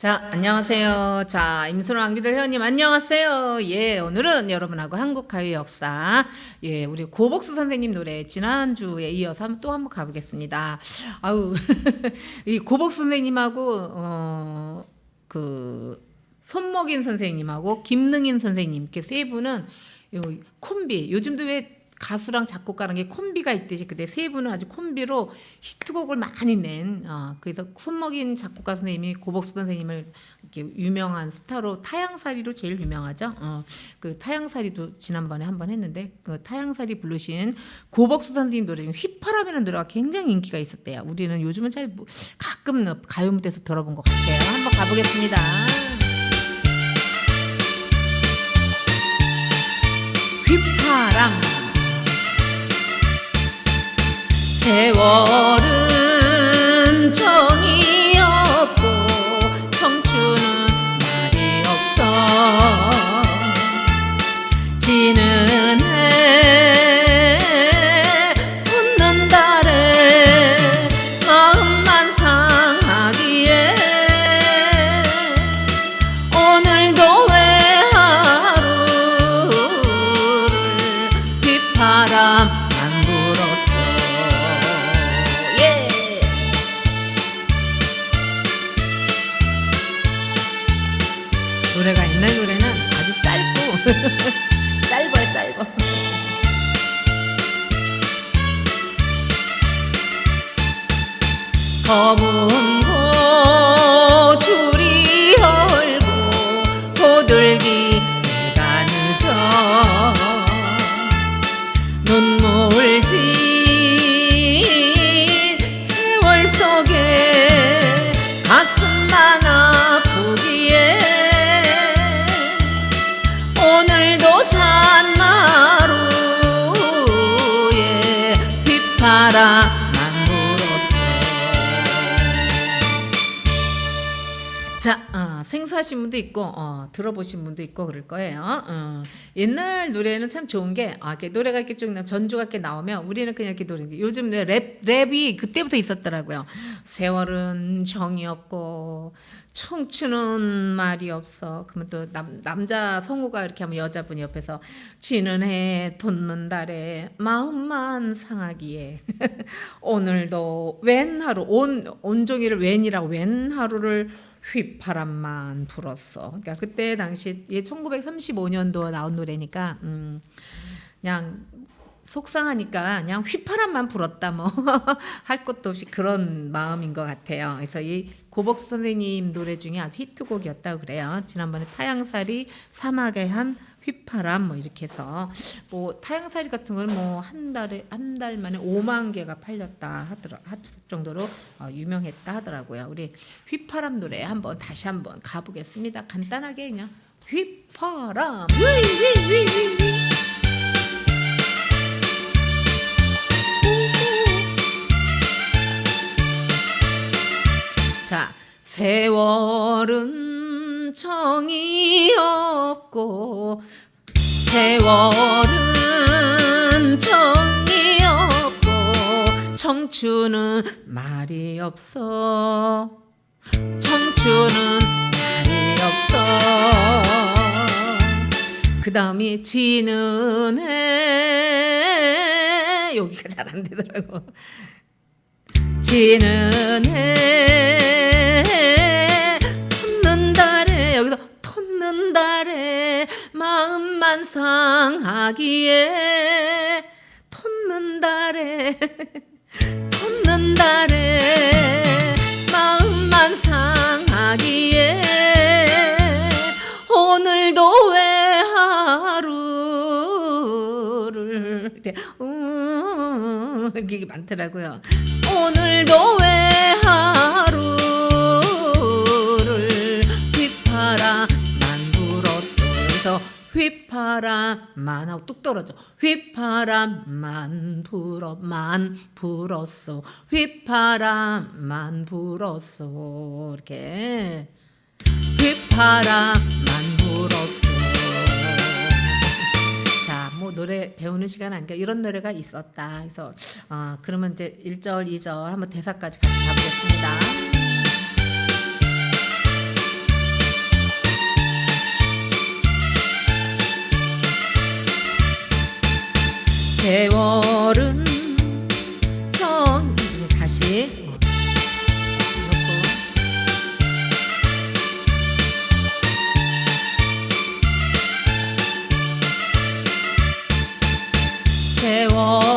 자, 안녕하세요. 자, 임순호 왕비들 회원님 안녕하세요. 예, 오늘은 여러분하고 한국 가요 역사, 예, 우리 고복수 선생님 노래 지난주에 이어서 한번 또 한번 가보겠습니다. 아우, 이 고복수 선생님하고, 어, 그, 손목인 선생님하고 김능인 선생님, 이렇게 세 분은 요 콤비, 요즘도 왜 가수랑 작곡가랑 게 콤비가 있듯이 근데 세 분은 아주 콤비로 히트곡을 많이 낸 어, 그래서 손먹인 작곡가 선생님이 고복수 선생님을 이렇게 유명한 스타로 타양살이로 제일 유명하죠. 어, 그 타양살이도 지난번에 한 번 했는데 그 타양살이 부르신 고복수 선생님 노래 중에 휘파람이라는 노래가 굉장히 인기가 있었대요. 우리는 요즘은 잘 모- 가끔 가요 무대에서 들어본 것 같아요. 한번 가보겠습니다. 세월은 노래가 옛날 노래는 아주 짧고 짧아요 짧아. 검은 휘 자, 어, 생소하신 분도 있고 어, 들어보신 분도 있고 그럴 거예요. 어, 옛날 노래는 참 좋은 게 아, 이렇게 노래가 이렇게 쭉 나- 전주가 이렇게 나오면 우리는 그냥 이렇게 노래. 요즘 왜랩 랩이 그때부터 있었더라고요. 세월은 정이 없고 청춘은 말이 없어. 그러면 또 남, 남자 성우가 이렇게 하면 여자분이 옆에서 지는 해 돋는 달에 마음만 상하기에 오늘도 웬 하루 온 온종일을 웬이라고 웬 하루를 휘파람만 불었어. 그러니까 그때 당시 예 1935년도 나온 노래니까 음 그냥 속상하니까 그냥 휘파람만 불었다 뭐 할 것도 없이 그런 마음인 것 같아요. 그래서 이 고복수 선생님 노래 중에 아주 히트곡이었다고 그래요. 지난번에 타양살이 사막의 한 휘파람 뭐 이렇게 해서 뭐 타양살이 같은 건뭐한 달에 한 달 만에 5만 개가 팔렸다 하더라 할 정도로 어, 유명했다 하더라고요. 우리 휘파람 노래 한번 다시 한번 가보겠습니다. 간단하게 그냥 휘파람 위위위위위 자, 세월은 정이 없고 세월은 정이 없고 청춘은 말이 없어. 청춘은 말이 없어. 그 다음이 지는 해 여기가 잘 안 되더라고. 지는 해 마음만 상하기에 텄는 달에 텄는 달에 마음만 상하기에 오늘도 왜 하루를 이렇게 음, 이렇게 많더라고요. 오늘도 왜 하루 휘파람만 하고 뚝 떨어져. 휘파람만 불어 만 불었어. 휘파람만 불었어. 이렇게 휘파람만 불었어. 자, 뭐 노래 배우는 시간 아니까 이런 노래가 있었다. 그래서 어, 그러면 이제 1절, 2절 한번 대사까지 같이 가보겠습니다. 세월은 정 다시 세월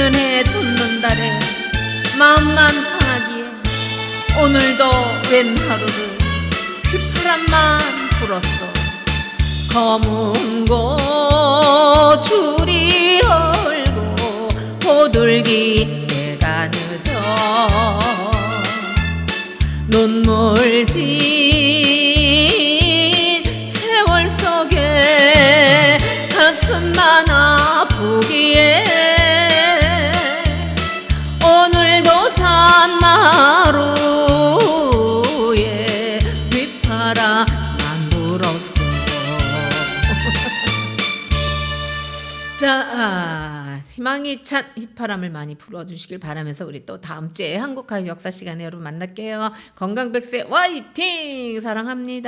해 돋는 달에 마음만 상하기에 오늘도 웬 하루를 휘파람만 불었어. 검은 고줄이 얼고 호들기 내가 늦어. 눈물 진 세월 속에 가슴만 아프기에 자, 아, 희망이 찬 휘파람을 많이 불어주시길 바라면서 우리 또 다음 주에 한국가요 역사 시간에 여러분 만날게요. 건강백세 화이팅! 사랑합니다.